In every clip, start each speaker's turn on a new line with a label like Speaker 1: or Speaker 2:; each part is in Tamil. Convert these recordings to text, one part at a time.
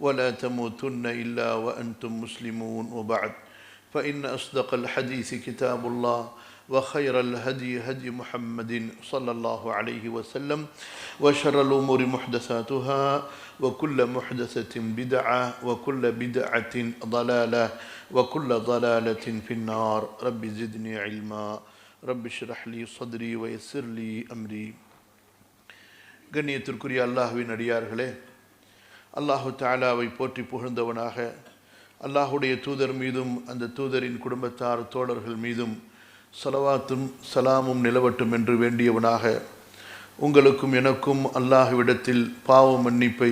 Speaker 1: ولا تموتن إلا وأنتم مسلمون وبعد فإن أصدق الحديث كتاب الله وخير الهدي هدي محمد صلى الله عليه وسلم وشر الأمور محدثاتها وكل محدثة بدعة وكل بدعة ضلالة وكل ضلالة في النار رب زدني علما رب اشرح لي صدري ويسر لي أمري கண்ணியத்திற்குரிய அல்லாஹுவின் அடியார்களே அல்லாஹு தாலாவை போற்றி புகழ்ந்தவனாக. அல்லாஹுடைய தூதர் மீதும் அந்த தூதரின் குடும்பத்தார் தோழர்கள் மீதும் சலவாத்தும் சலாமும் நிலவட்டும் என்று வேண்டியவனாக. உங்களுக்கும் எனக்கும் அல்லாஹுவிடத்தில் பாவ மன்னிப்பை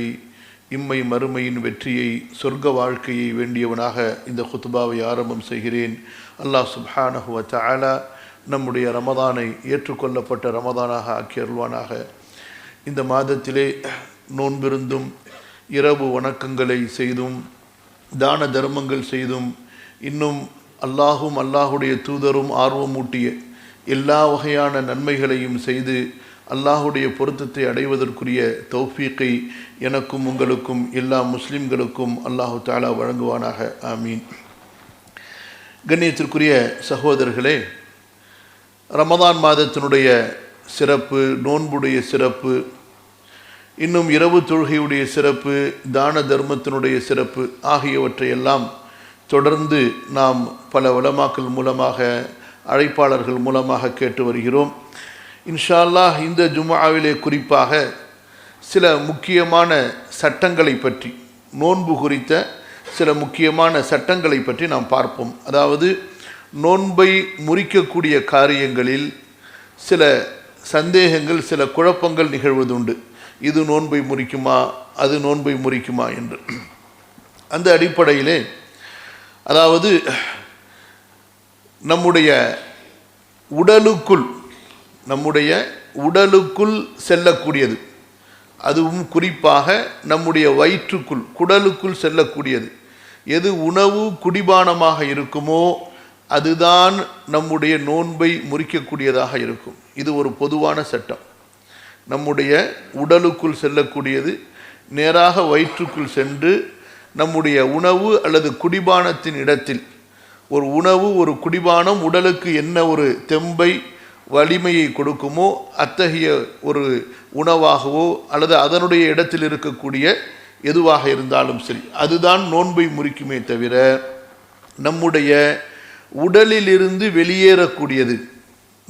Speaker 1: இம்மை மறுமையின் வெற்றியை சொர்க்க வாழ்க்கையை வேண்டியவனாக இந்த குத்துபாவை ஆரம்பம் செய்கிறேன். அல்லாஹ் சுப்ஹானஹுவ தாலா நம்முடைய ரமதானை ஏற்றுக்கொள்ளப்பட்ட ரமதானாக ஆக்கியருள்வானாக இந்த மாதத்திலே நோன்பிருந்தும் இரவு வணக்கங்களை செய்தும் தான தர்மங்கள் செய்தும் இன்னும் அல்லாஹும் அல்லாஹுடைய தூதரும் ஆர்வமூட்டிய எல்லா வகையான நன்மைகளையும் செய்து அல்லாஹுடைய பொருத்தத்தை அடைவதற்குரிய தௌஃபீக்கை எனக்கும் உங்களுக்கும் எல்லா முஸ்லிம்களுக்கும் அல்லாஹு தாலா வழங்குவானாக. ஆமீன். கண்ணியத்திற்குரிய சகோதரர்களே ரமதான் மாதத்தினுடைய சிறப்பு நோன்புடைய சிறப்பு இன்னும் இரவு தொழுகையுடைய சிறப்பு தான தர்மத்தினுடைய சிறப்பு ஆகியவற்றையெல்லாம் தொடர்ந்து நாம் பல வளமாக்கல் மூலமாக அழைப்பாளர்கள் மூலமாக கேட்டு வருகிறோம். இன்ஷா அல்லாஹ் இந்த ஜுமாவிலே குறிப்பாக சில முக்கியமான சட்டங்களை பற்றி நோன்பு குறித்த சில முக்கியமான சட்டங்களை பற்றி நாம் பார்ப்போம். அதாவது நோன்பை முறிக்கக்கூடிய காரியங்களில் சில சந்தேகங்கள் சில குழப்பங்கள் நிகழ்வதுண்டு. இது நோன்பை முறிக்குமா அது நோன்பை முறிக்குமா என்று. அந்த அடிப்படையிலே அதாவது நம்முடைய உடலுக்குள் நம்முடைய உடலுக்குள் செல்லக்கூடியது. அதுவும் குறிப்பாக நம்முடைய வயிற்றுக்குள் குடலுக்குள் செல்லக்கூடியது. எது உணவு குடிபானமாக இருக்குமோ அதுதான் நம்முடைய நோன்பை முறிக்கக்கூடியதாக இருக்கும். இது ஒரு பொதுவான சட்டம். நம்முடைய உடலுக்குள் செல்லக்கூடியது நேராக வயிற்றுக்குள் சென்று நம்முடைய உணவு அல்லது குடிபானத்தின் இடத்தில் ஒரு உணவு ஒரு குடிபானம் உடலுக்கு என்ன ஒரு தெம்பை வலிமையை கொடுக்குமோ அத்தகைய ஒரு உணவாகவோ அல்லது அதனுடைய இடத்தில் இருக்கக்கூடிய எதுவாக இருந்தாலும் சரி அதுதான் நோன்பை முறிக்குமே தவிர நம்முடைய உடலிலிருந்து வெளியேறக்கூடியது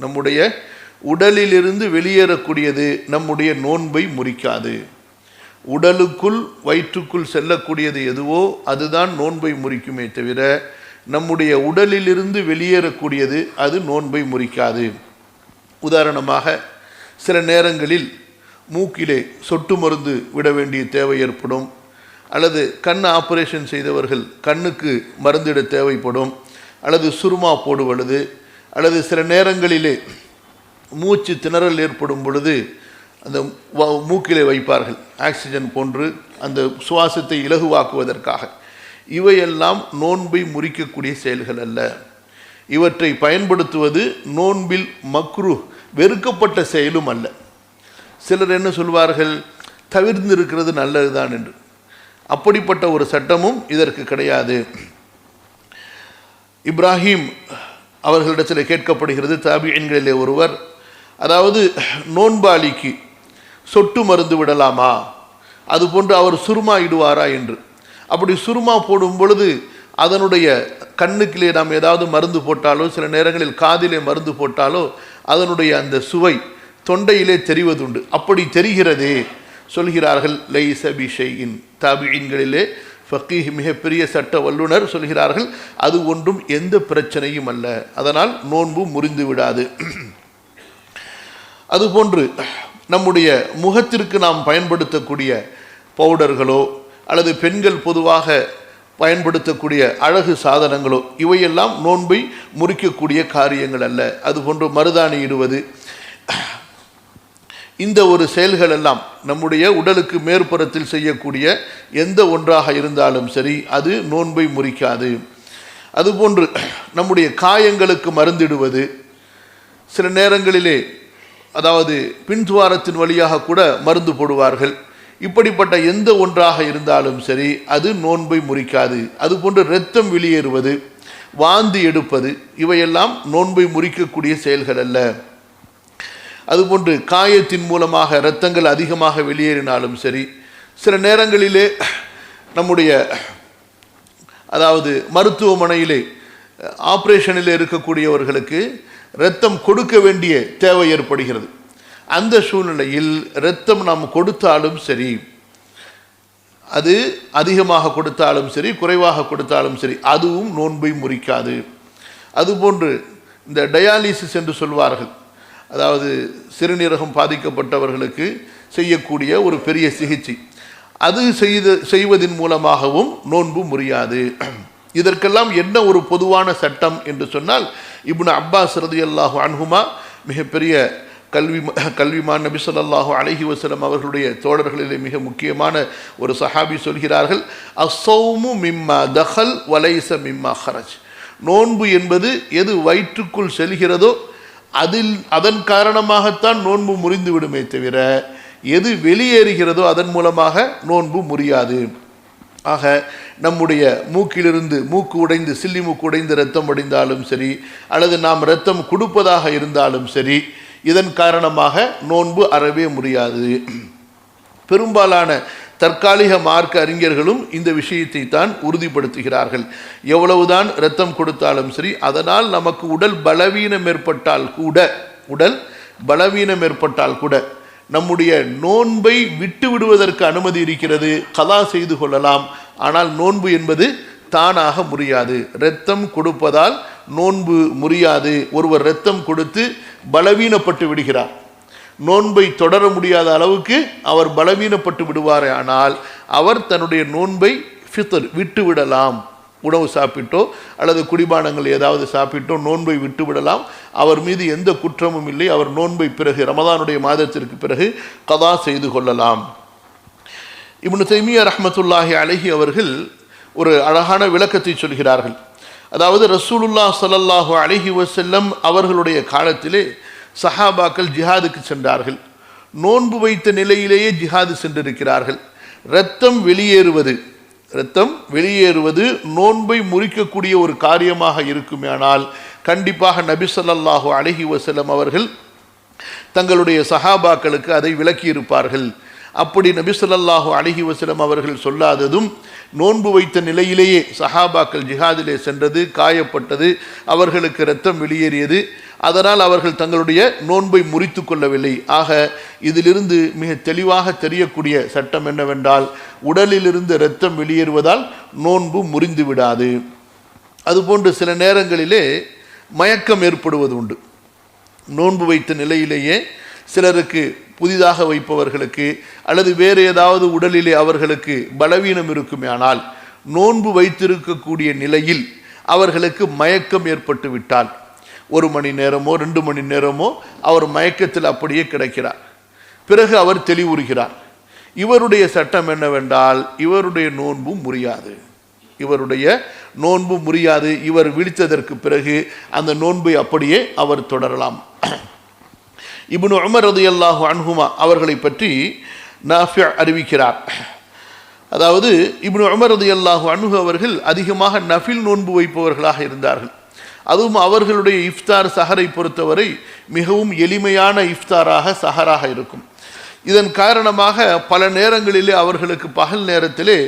Speaker 1: நம்முடைய உடலிலிருந்து வெளியேறக்கூடியது நம்முடைய நோன்பை முறிக்காது. உடலுக்குள் வயிற்றுக்குள் செல்லக்கூடியது எதுவோ அதுதான் நோன்பை முறிக்குமே தவிர நம்முடைய உடலிலிருந்து வெளியேறக்கூடியது அது நோன்பை முறிக்காது. உதாரணமாக சில நேரங்களில் மூக்கிலே சொட்டு மருந்து விட வேண்டிய தேவை ஏற்படும் அல்லது கண் ஆப்ரேஷன் செய்தவர்கள் கண்ணுக்கு மருந்திட தேவைப்படும் அல்லது சுருமா போடுவது அல்லது சில நேரங்களிலே மூச்சு திணறல் ஏற்படும் பொழுது அந்த மூக்கிலே வைப்பார்கள். ஆக்சிஜன் போன்று அந்த சுவாசத்தை இலகுவாக்குவதற்காக. இவையெல்லாம் நோன்பை முறிக்கக்கூடிய செயல்கள் அல்ல. இவற்றை பயன்படுத்துவது நோன்பில் மக்ரு வெறுக்கப்பட்ட செயலும் அல்ல. சிலர் என்ன சொல்வார்கள்? தவிர்ந்து இருக்கிறது நல்லதுதான் என்று. அப்படிப்பட்ட ஒரு சட்டமும் இதற்கு கிடையாது. இப்ராஹிம் அவர்களிடத்தில் கேட்கப்படுகிறது தாபியன்களிலே ஒருவர் அதாவது நோன்பாளிக்கு சொட்டு மருந்து விடலாமா? அது போன்று அவர் சுருமா இடுவாரா என்று. அப்படி சுருமா போடும் பொழுது அதனுடைய கண்ணுக்கிலே நாம் ஏதாவது மருந்து போட்டாலோ சில நேரங்களில் காதிலே மருந்து போட்டாலோ அதனுடைய அந்த சுவை தொண்டையிலே தெரிவதுண்டு. அப்படி தெரிகிறதே சொல்கிறார்கள் லை சபி ஷெயின் தாபியின்களிலே ஃபக்கீஹ் மிகப்பெரிய சட்ட வல்லுனர் சொல்கிறார்கள் அது ஒன்றும் எந்த பிரச்சனையும் அல்ல. அதனால் நோன்பு முறிந்து விடாது அதுபோன்று நம்முடைய முகத்திற்கு நாம் பயன்படுத்தக்கூடிய பவுடர்களோ அல்லது பெண்கள் பொதுவாக பயன்படுத்தக்கூடிய அழகு சாதனங்களோ இவையெல்லாம் நோன்பை முறிக்கக்கூடிய காரியங்கள் அல்ல. அதுபோன்று மருதாணி இடுவது. இந்த ஒரு செயல்கள் எல்லாம் நம்முடைய உடலுக்கு மேற்புறத்தில் செய்யக்கூடிய எந்த ஒன்றாக இருந்தாலும் சரி அது நோன்பை முறிக்காது. அதுபோன்று நம்முடைய காயங்களுக்கு மருந்திடுவது. சில நேரங்களிலே அதாவது பின்துவாரத்தின் வழியாக கூட மருந்து போடுவார்கள். இப்படிப்பட்ட எந்த ஒன்றாக இருந்தாலும் சரி அது நோன்பை முறிக்காது. அதுபோன்று இரத்தம் வெளியேறுவது வாந்தி எடுப்பது இவையெல்லாம் நோன்பை முறிக்கக்கூடிய செயல்கள் அல்ல. அதுபோன்று காயத்தின் மூலமாக இரத்தங்கள் அதிகமாக வெளியேறினாலும் சரி சில நேரங்களிலே நம்முடைய அதாவது மருத்துவமனையிலே ஆப்ரேஷனில் இருக்கக்கூடியவர்களுக்கு இரத்தம் கொடுக்க வேண்டிய தேவை ஏற்படுகிறது. அந்த சூழ்நிலையில் இரத்தம் நாம் கொடுத்தாலும் சரி அது அதிகமாக கொடுத்தாலும் சரி குறைவாக கொடுத்தாலும் சரி அதுவும் நோன்பை முறிக்காது. அதுபோன்று இந்த டயாலிசிஸ் என்று சொல்வார்கள். அதாவது சிறுநீரகம் பாதிக்கப்பட்டவர்களுக்கு செய்யக்கூடிய ஒரு பெரிய சிகிச்சை. அது செய்த செய்வதன் மூலமாகவும் நோன்பு முறியாது. இதற்கெல்லாம் என்ன ஒரு பொதுவான சட்டம் என்று சொன்னால் இப்னு அப்பாஸ் ரதி அல்லாஹு அன்ஹுமா மிகப்பெரிய கல்வி கல்விமான் நபி சொல்லாஹு அலஹி வசலம் அவர்களுடைய தோழர்களிலே மிக முக்கியமான ஒரு சஹாபி சொல்கிறார்கள் அசௌமு மிம்மா தஹல் வலைச மிம்மா ஹரஜ். நோன்பு என்பது எது வயிற்றுக்குள் செல்கிறதோ அதில் அதன் காரணமாகத்தான் நோன்பு முறிந்து விடுமே தவிர எது வெளியேறுகிறதோ அதன் மூலமாக நோன்பு முறியாது. ஆக நம்முடைய மூக்கிலிருந்து மூக்கு உடைந்து சில்லி மூக்கு உடைந்து ரத்தம் வடிந்தாலும் சரி அல்லது நாம் ரத்தம் கொடுப்பதாக இருந்தாலும் சரி இதன் காரணமாக நோன்பு அறவே முடியாது. பெரும்பாலான தற்காலிக மார்க்க அறிஞர்களும் இந்த விஷயத்தை தான் உறுதிப்படுத்துகிறார்கள். எவ்வளவுதான் ரத்தம் கொடுத்தாலும் சரி அதனால் நமக்கு உடல் பலவீனம் ஏற்பட்டால் கூட உடல் பலவீனம் ஏற்பட்டால் கூட நம்முடைய நோன்பை விட்டு விடுவதற்கு அனுமதி இருக்கிறது. கலா செய்து கொள்ளலாம். ஆனால் நோன்பு என்பது தானாக முறியாது. இரத்தம் கொடுப்பதால் நோன்பு முறியாது. ஒருவர் இரத்தம் கொடுத்து பலவீனப்பட்டு விடுகிறார். நோன்பை தொடர முடியாத அளவுக்கு அவர் பலவீனப்பட்டு விடுவார் ஆனால் அவர் தன்னுடைய நோன்பை ஃபித்தர் விட்டு விடலாம் உணவு சாப்பிட்டோ அல்லது குடிபானங்கள் ஏதாவது சாப்பிட்டோ நோன்பை விட்டு விடலாம் அவர் மீது எந்த குற்றமும் இல்லை. அவர் நோன்பை பிறகு ரமதானுடைய மாதத்திற்கு பிறகு கதா செய்து கொள்ளலாம். இப்னு தைமியா ரஹமத்துல்லாஹி அழகி அவர்கள் ஒரு அழகான விளக்கத்தை சொல்கிறார்கள். அதாவது ரசூலுல்லா ஸல்லல்லாஹு அலைஹி வசல்லம் அவர்களுடைய காலத்திலே சஹாபாக்கள் ஜிஹாதுக்கு சென்றார்கள். நோன்பு வைத்த நிலையிலேயே ஜிஹாது சென்றிருக்கிறார்கள். இரத்தம் வெளியேறுவது இரத்தம் வெளியேறுவது நோன்பை முறிக்கக்கூடிய ஒரு காரியமாக இருக்குமேனால் கண்டிப்பாக நபிசல்லாஹு ஸல்லல்லாஹு வசலம் அவர்கள் தங்களுடைய சஹாபாக்களுக்கு அதை விளக்கியிருப்பார்கள். அப்படி நபி ஸல்லல்லாஹு அலைஹி வஸல்லம் அவர்கள் சொல்லாததும் நோன்பு வைத்த நிலையிலேயே சஹாபாக்கள் ஜிஹாதிலே சென்றது காயப்பட்டது அவர்களுக்கு இரத்தம் வெளியேறியது. அதனால் அவர்கள் தங்களுடைய நோன்பை முறித்து கொள்ளவில்லை. ஆக இதிலிருந்து மிக தெளிவாக தெரியக்கூடிய சட்டம் என்னவென்றால் உடலிலிருந்து இரத்தம் வெளியேறுவதால் நோன்பு முறிந்து விடாது. அதுபோன்று சில நேரங்களிலே மயக்கம் ஏற்படுவது உண்டு நோன்பு வைத்த நிலையிலேயே சிலருக்கு புதிதாக வைப்பவர்களுக்கு அல்லது வேறு ஏதாவது உடலிலே அவர்களுக்கு பலவீனம் இருக்குமேயானால் நோன்பு வைத்திருக்கக்கூடிய நிலையில் அவர்களுக்கு மயக்கம் ஏற்பட்டு விட்டால் ஒரு மணி நேரமோ ரெண்டு மணி நேரமோ அவர் மயக்கத்தில் அப்படியே கிடைக்கிறார். பிறகு அவர் தெளிவுறுகிறார். இவருடைய சட்டம் என்னவென்றால் இவருடைய நோன்பு முறியாது. இவருடைய நோன்பு முறியாது. இவர் விழித்ததற்கு பிறகு அந்த நோன்பை அப்படியே அவர் தொடரலாம். இப்னு உமர் ரதியல்லாஹு அன்ஹுமா அவர்களை பற்றி நாஃபியா அறிவிக்கிறார். அதாவது இப்னு உமர் ரதியல்லாஹு அன்ஹு அவர்கள் அதிகமாக நஃபில் நோன்பு வைப்பவர்களாக இருந்தார்கள். அதுவும் அவர்களுடைய இஃப்தார் சஹரை பொறுத்தவரை மிகவும் எளிமையான இஃப்தாராக சஹராக இருக்கும். இதன் காரணமாக பல நேரங்களிலே அவர்களுக்கு பகல் நேரத்திலே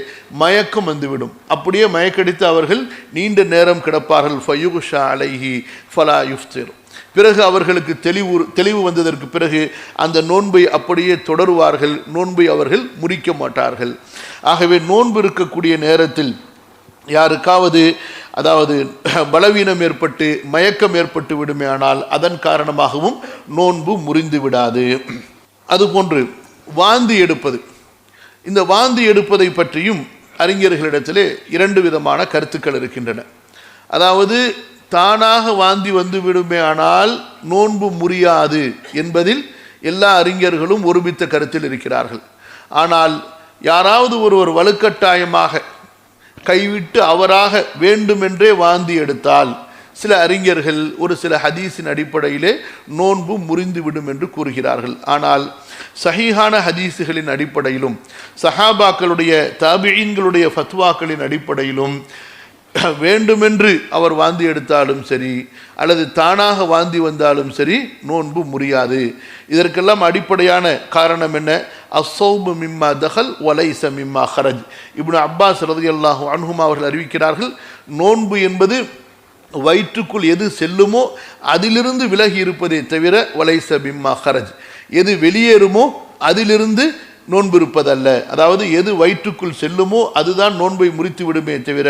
Speaker 1: மயக்கம் வந்துவிடும். அப்படியே மயக்கடித்து அவர்கள் நீண்ட நேரம் கிடப்பார்கள். ஃபயுஷா அலைஹி ஃபலா யுஃப்திர். பிறகு அவர்களுக்கு தெளிவு தெளிவு வந்ததற்கு பிறகு அந்த நோன்பை அப்படியே தொடருவார்கள். நோன்பை அவர்கள் முறிக்க மாட்டார்கள். ஆகவே நோன்பு இருக்கக்கூடிய நேரத்தில் யாருக்காவது அதாவது பலவீனம் ஏற்பட்டு மயக்கம் ஏற்பட்டு விடுமே ஆனால் அதன் காரணமாகவும் நோன்பு முறிந்து விடாது. அதுபோன்று வாந்தி எடுப்பது. இந்த வாந்தி எடுப்பதை பற்றியும் அறிஞர்களிடத்திலே இரண்டு விதமான கருத்துக்கள் இருக்கின்றன. அதாவது தானாக வாந்தி வந்து விடுமே ஆனால் நோன்பு முறியாது என்பதில் எல்லா அறிஞர்களும் ஒருமித்த கருத்தில் இருக்கிறார்கள். ஆனால் யாராவது ஒருவர் வலுக்கட்டாயமாக கைவிட்டு அவராக வேண்டுமென்றே வாந்தி எடுத்தால் சில அறிஞர்கள் ஒரு சில ஹதீஸின் அடிப்படையிலே நோன்பு முறிந்து விடும் என்று கூறுகிறார்கள். ஆனால் சஹீஹான ஹதீஸுகளின் அடிப்படையிலும் சஹாபாக்களுடைய தாபியீன்களுடைய ஃபத்வாக்களின் அடிப்படையிலும் வேண்டுமென்று அவர் வாந்தி எடுத்தாலும் சரி அல்லது தானாக வாந்தி வந்தாலும் சரி நோன்பு முறியாது. இதற்கெல்லாம் அடிப்படையான காரணம் என்ன? அசௌபு மிம்மா தகல் ஒலைச மிம்மா ஹரஜ். இப்னு அப்பாஸ் ரதியல்லாஹு அனுகும் அவர்கள் அறிவிக்கிறார்கள் நோன்பு என்பது வயிற்றுக்குள் எது செல்லுமோ அதிலிருந்து விலகி இருப்பதே தவிர வலைச மிம்மா ஹரஜ். எது வெளியேறுமோ அதிலிருந்து நோன்பு இருப்பதல்ல. அதாவது எது வயிற்றுக்குள் செல்லுமோ அதுதான் நோன்பை முறித்து விடுமே தவிர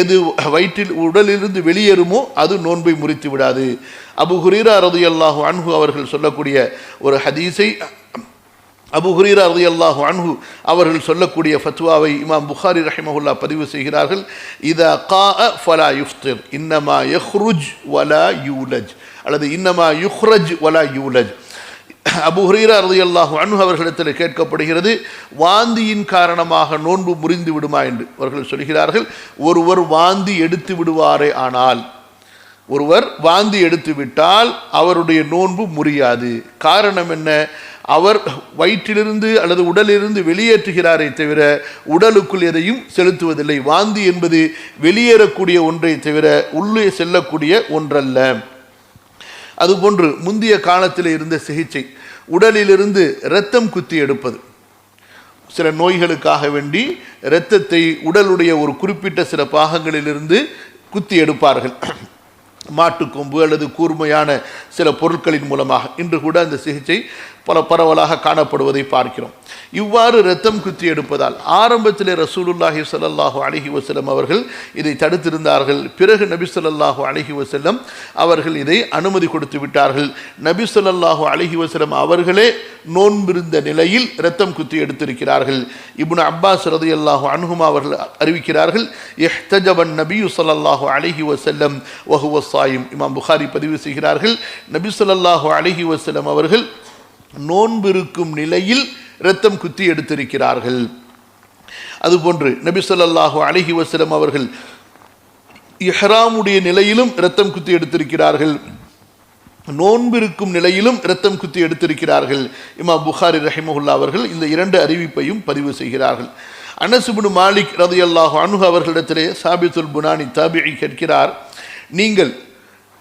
Speaker 1: எது வயிற்றில் உடலிலிருந்து வெளியேறுமோ அது நோன்பை முறித்து விடாது. அபு ஹுரீரா ரதியல்லாஹு அன்ஹு அவர்கள் சொல்லக்கூடிய ஒரு ஹதீஸை அபு ஹுரீரா ரதியல்லாஹு அன்ஹு அவர்கள் சொல்லக்கூடிய ஃபத்வாவை இமாம் புகாரி ரஹிமஹுல்லா பதிவு செய்கிறார்கள் இதா கா ஃபலா யுஃப்திர் இன்னமா யஹ்ருஜ் வலா யூலஜ். அல்லது இன்னமா யுஹ்ரஜ் வலா யூலஜ். அபு ஹுரீரா ரதியல்லாஹு அன்ஹு அவர்களிடத்தில் கேட்கப்படுகிறது வாந்தியின் காரணமாக நோன்பு முறிந்து விடுமா? என்று அவர்கள் சொல்கிறார்கள் ஒருவர் வாந்தி எடுத்து விடுவாரே ஆனால் ஒருவர் வாந்தி எடுத்து விட்டால் அவருடைய நோன்பு முறியாது. காரணம் என்ன? அவர் வயிற்றிலிருந்து அல்லது உடலிலிருந்து வெளியேற்றுகிறாரே தவிர உடலுக்குள் எதையும் செலுத்துவதில்லை. வாந்தி என்பது வெளியேறக்கூடிய ஒன்றை தவிர உள்ளே செல்லக்கூடிய ஒன்றல்ல. அதுபோன்று முந்தைய காலத்தில் இருந்த சிகிச்சை உடலிலிருந்து இரத்தம் குத்தி எடுப்பது. சில நோய்களுக்காக வேண்டி இரத்தத்தை உடலுடைய ஒரு குறிப்பிட்ட சில பாகங்களிலிருந்து குத்தி எடுப்பார்கள். மாட்டுக்கொம்பு அல்லது கூர்மையான சில பொருட்களின் மூலமாக இன்று கூட அந்த சிகிச்சை பல பரவலாக காணப்படுவதை பார்க்கிறோம். இவ்வாறு ரத்தம் குத்தி எடுப்பதால் ஆரம்பத்திலே ரசூலுல்லாஹி சல்லாஹூ அழகி வஸல்லம் அவர்கள் இதை தடுத்திருந்தார்கள். பிறகு நபி ஸல்லல்லாஹு அழகி வசல்லம் அவர்கள் இதை அனுமதி கொடுத்து விட்டார்கள். நபி ஸல்லல்லாஹு அழகி வஸல்லம் அவர்களே நோன்பிருந்த நிலையில் இரத்தம் குத்தி எடுத்திருக்கிறார்கள். இப்னு அப்பாஸ் ரதியல்லாஹு அனுகுமா அவர்கள் அறிவிக்கிறார்கள் இஹ்தஜபன் நபியு ஸல்லல்லாஹு அலைஹி வசல்லம் வஹுவ சாயும் இமாம் புகாரி பதிவு செய்கிறார்கள் நபி ஸல்லல்லாஹு அலைஹி வசல்லம் அவர்கள் நோன்பிருக்கும் நிலையில் இரத்தம் குத்தி எடுத்திருக்கிறார்கள். அதுபோன்று நபி ஸல்லல்லாஹு அலைஹி வசலம் அவர்கள் இஹ்ராமுடைய நிலையிலும் இரத்தம் குத்தி எடுத்திருக்கிறார்கள். நோன்பிருக்கும் நிலையிலும் இரத்தம் குத்தி எடுத்திருக்கிறார்கள். இமா புகாரி ரஹிமஹுல்லா அவர்கள் இந்த இரண்டு அறிவிப்பையும் பதிவு செய்கிறார்கள். அனசுபுனு மாலிக் ரதியல்லாஹு அன்ஹு அவர்களிடத்திலே சாபித்துல் புனானி தாபியை கேட்கிறார். நீங்கள்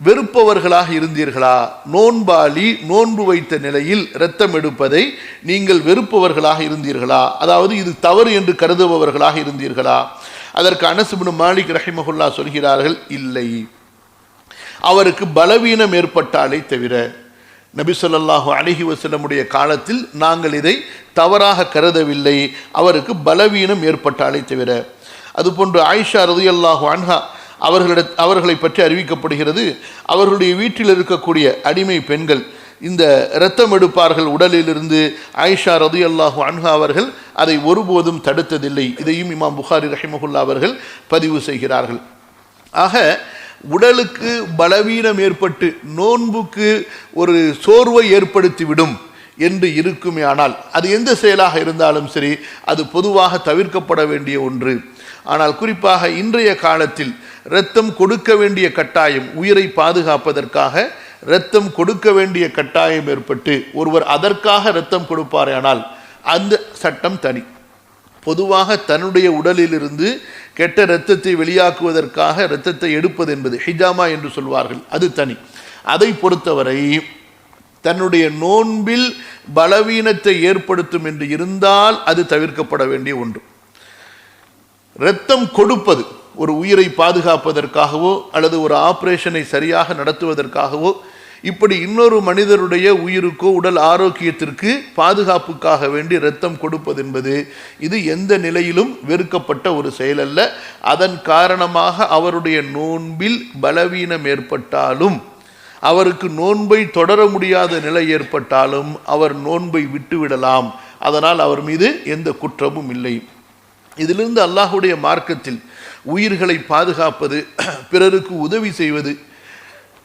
Speaker 1: வெறுப்பவர்களாக இருந்தீர்களா? நோன்பாளி நோன்பு வைத்த நிலையில் இரத்தம் எடுப்பதை நீங்கள் வெறுப்பவர்களாக இருந்தீர்களா? அதாவது இது தவறு என்று கருதுபவர்களாக இருந்தீர்களா? அதற்கு அனசுபுனு மாலிக் ரஹிமஹுல்லா சொல்கிறார்கள் இல்லை. அவருக்கு பலவீனம் ஏற்பட்டாலே தவிர நபி சொல்லாஹு அழகி வசலமுடைய காலத்தில் நாங்கள் இதை தவறாக கருதவில்லை. அவருக்கு பலவீனம் ஏற்பட்டாலே தவிர. அதுபோன்று ஆயிஷா ரதியல்லாஹு அன்ஹா அவர்களிட அவர்களை பற்றி அறிவிக்கப்படுகிறது அவர்களுடைய வீட்டில் இருக்கக்கூடிய அடிமை பெண்கள் இந்த இரத்தம் எடுப்பார்கள் உடலிலிருந்து ஆயிஷா ரதி அல்லாஹு அன்ஹா அவர்கள் அதை ஒருபோதும் தடுத்ததில்லை. இதையும் இமாம் புகாரி ரஹிமஹுல்லா அவர்கள் பதிவு செய்கிறார்கள். ஆக உடலுக்கு பலவீனம் ஏற்பட்டு நோன்புக்கு ஒரு சோர்வை ஏற்படுத்திவிடும் என்று இருக்குமே ஆனால் அது எந்த செயலாக இருந்தாலும் சரி அது பொதுவாக தவிர்க்கப்பட வேண்டிய ஒன்று. ஆனால் குறிப்பாக இன்றைய காலத்தில் இரத்தம் கொடுக்க வேண்டிய கட்டாயம் உயிரை பாதுகாப்பதற்காக இரத்தம் கொடுக்க வேண்டிய கட்டாயம் ஏற்பட்டு ஒருவர் அதற்காக இரத்தம் கொடுப்பாரேயானால் அந்த சட்டம் தனி. பொதுவாக தன்னுடைய உடலிலிருந்து கெட்ட இரத்தத்தை வெளியாக்குவதற்காக இரத்தத்தை எடுப்பது என்பது ஹிஜாமா என்று சொல்வார்கள் அது தனி. அதை பொறுத்தவரை தன்னுடைய நோன்பில் பலவீனத்தை ஏற்படுத்தும் என்று இருந்தால் அது தவிர்க்கப்பட வேண்டிய ஒன்று. இரத்தம் கொடுப்பது ஒரு உயிரை பாதுகாப்பதற்காகவோ அல்லது ஒரு ஆப்ரேஷனை சரியாக நடத்துவதற்காகவோ இப்படி இன்னொரு மனிதருடைய உயிருக்கோ உடல் ஆரோக்கியத்திற்கு பாதுகாப்புக்காக வேண்டி இரத்தம் கொடுப்பது என்பது இது எந்த நிலையிலும் வெறுக்கப்பட்ட ஒரு செயல் அல்ல அதன் காரணமாக அவருடைய நோன்பில் பலவீனம் ஏற்பட்டாலும் அவருக்கு நோன்பை தொடர முடியாத நிலை ஏற்பட்டாலும் அவர் நோன்பை விட்டுவிடலாம். அதனால் அவர் மீது எந்த குற்றமும் இல்லை. இதிலிருந்து அல்லாஹுடைய மார்க்கத்தில் உயிர்களை பாதுகாப்பது பிறருக்கு உதவி செய்வது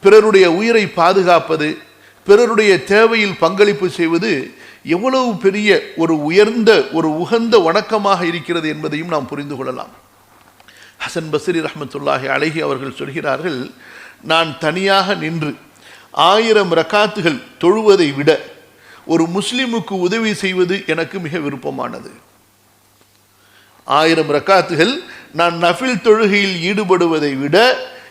Speaker 1: பிறருடைய உயிரை பாதுகாப்பது பிறருடைய தேவையில் பங்களிப்பு செய்வது எவ்வளவு பெரிய ஒரு உயர்ந்த ஒரு உகந்த வணக்கமாக இருக்கிறது என்பதையும் நாம் புரிந்து கொள்ளலாம். ஹசன் பசரி ரஹமத்துல்லாஹி அழகி அவர்கள் சொல்கிறார்கள் நான் தனியாக நின்று ஆயிரம் ரக்காத்துகள் தொழுவதை விட ஒரு முஸ்லிமுக்கு உதவி செய்வது எனக்கு மிக விருப்பமானது. ஆயிரம் ரக்காத்துகள் நான் நஃபில் தொழுகையில் ஈடுபடுவதை விட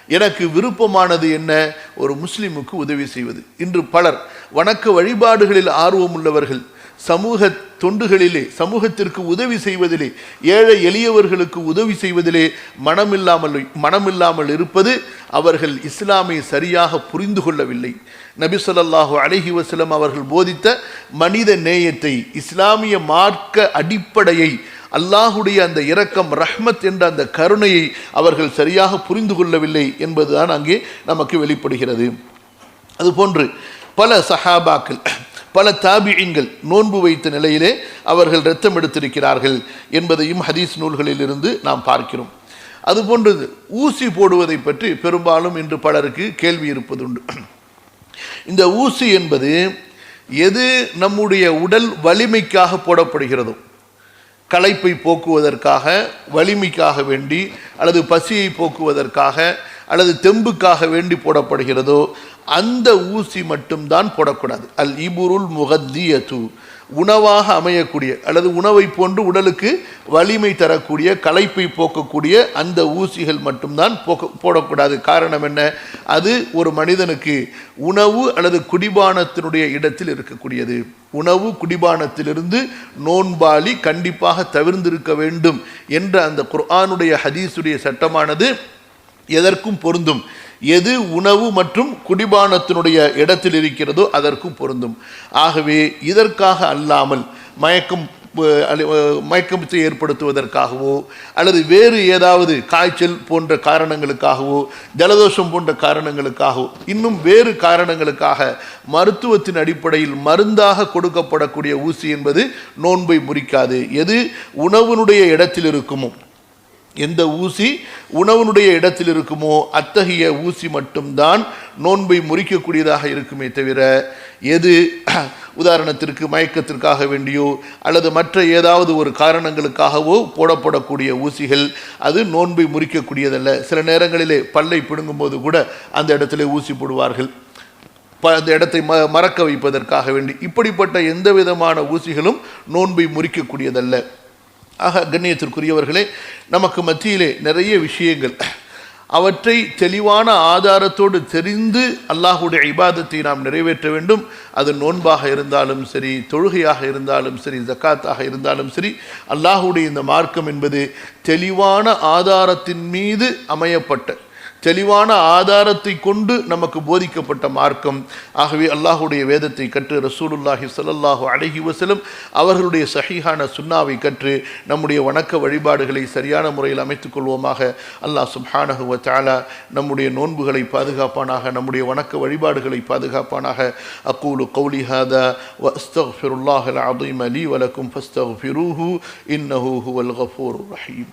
Speaker 1: எனக்கு விருப்பமானது என்ன? ஒரு முஸ்லிமுக்கு உதவி செய்வது. இன்று பலர் வணக்க வழிபாடுகளில் ஆர்வம் உள்ளவர்கள் சமூக தொண்டுகளிலே சமூகத்திற்கு உதவி செய்வதிலே ஏழை எளியவர்களுக்கு உதவி செய்வதிலே மனமில்லாமல் மனமில்லாமல் இருப்பது அவர்கள் இஸ்லாமை சரியாக புரிந்து கொள்ளவில்லை. நபி சொல்லாஹு அலஹி வசலம் அவர்கள் போதித்த மனித நேயத்தை இஸ்லாமிய மார்க்க அடிப்படையை அல்லாஹுடைய அந்த இரக்கம் ரஹ்மத் என்ற அந்த கருணையை அவர்கள் சரியாக புரிந்து கொள்ளவில்லை என்பதுதான் அங்கே நமக்கு வெளிப்படுகிறது. அதுபோன்று பல சஹாபாக்கள் பல தாபியங்கள் நோன்பு வைத்த நிலையிலே அவர்கள் இரத்தம் எடுத்திருக்கிறார்கள் என்பதையும் ஹதீஸ் நூல்களிலிருந்து நாம் பார்க்கிறோம். அதுபோன்று ஊசி போடுவதை பற்றி பெரும்பாலும் இன்று பலருக்கு கேள்வி இருப்பதுண்டு. இந்த ஊசி என்பது எது நம்முடைய உடல் வலிமைக்காக போடப்படுகிறதோ களைப்பை போக்குவதற்காக வலிமைக்காக வேண்டி அல்லது பசியை போக்குவதற்காக அல்லது தெம்புக்காக வேண்டி போடப்படுகிறதோ அந்த ஊசி மட்டும்தான் போடக்கூடாது. அல் இபுருல் முகத்தியது உணவாக அமையக்கூடிய அல்லது உணவை போன்று உடலுக்கு வலிமை தரக்கூடிய களைப்பை போக்கக்கூடிய அந்த ஊசிகள் மட்டும்தான் போக்க போடக்கூடாது. காரணம் என்ன? அது ஒரு மனிதனுக்கு உணவு அல்லது குடிபானத்தினுடைய இடத்தில் இருக்கக்கூடியது. உணவு குடிபானத்திலிருந்து நோன்பாளி கண்டிப்பாக தவிர்ந்திருக்க வேண்டும் என்ற அந்த குர்ஆனுடைய ஹதீஸுடைய சட்டமானது எதற்கும் பொருந்தும். எது உணவு மற்றும் குடிபானத்தினுடைய இடத்தில் இருக்கிறதோ அதற்கும் பொருந்தும். ஆகவே இதற்காக அல்லாமல் மயக்கம் மயக்கத்தை ஏற்படுத்துவதற்காகவோ அல்லது வேறு ஏதாவது காய்ச்சல் போன்ற காரணங்களுக்காகவோ ஜலதோஷம் போன்ற காரணங்களுக்காகவோ இன்னும் வேறு காரணங்களுக்காக மருத்துவத்தின் அடிப்படையில் மருந்தாக கொடுக்கப்படக்கூடிய ஊசி என்பது நோன்பை முறிக்காது. எது உணவினுடைய இடத்தில் இருக்குமோ எந்த ஊசி உணவனுடைய இடத்தில் இருக்குமோ அத்தகைய ஊசி மட்டும்தான் நோன்பை முறிக்கக்கூடியதாக இருக்குமே தவிர எது உதாரணத்திற்கு மயக்கத்திற்காக வேண்டியோ அல்லது மற்ற ஏதாவது ஒரு காரணங்களுக்காகவோ போடப்படக்கூடிய ஊசிகள் அது நோன்பை முறிக்கக்கூடியதல்ல. சில நேரங்களிலே பல்லை பிடுங்கும்போது கூட அந்த இடத்துல ஊசி போடுவார்கள். அந்த இடத்தை ம மறக்க வைப்பதற்காக வேண்டி. இப்படிப்பட்ட எந்த விதமான ஊசிகளும் நோன்பை முறிக்கக்கூடியதல்ல. ஆக கண்ணியத்திற்குரியவர்களே நமக்கு மத்தியிலே நிறைய விஷயங்கள். அவற்றை தெளிவான ஆதாரத்தோடு தெரிந்து அல்லாஹுடைய இபாதத்தை நாம் நிறைவேற்ற வேண்டும். அது நோன்பாக இருந்தாலும் சரி தொழுகையாக இருந்தாலும் சரி ஜக்காத்தாக இருந்தாலும் சரி அல்லாஹுடைய இந்த மார்க்கம் என்பது தெளிவான ஆதாரத்தின் மீது அமையப்பட்ட தெளிவான ஆதாரத்தை கொண்டு நமக்கு போதிக்கப்பட்ட மார்க்கம். ஆகவே அல்லாஹுடைய வேதத்தை கற்று ரசூலுல்லாஹி சல்லாஹூ அழகி வசலம் அவர்களுடைய சஹிஹான சுண்ணாவை கற்று நம்முடைய வணக்க வழிபாடுகளை சரியான முறையில் அமைத்துக் கொள்வோமாக. அல்லாஹ் சுப்ஹானஹு வச்சாலா நம்முடைய நோன்புகளை பாதுகாப்பானாக நம்முடைய வணக்க வழிபாடுகளை பாதுகாப்பானாக. அக்கூலு கௌலி ஹாதா வஸ்தஃபிருல்லாஹ் அல் அதீம் அலி வலக்கும் ஃபஸ்தஃபிரூஹு ஹுவல் ரஹீம்.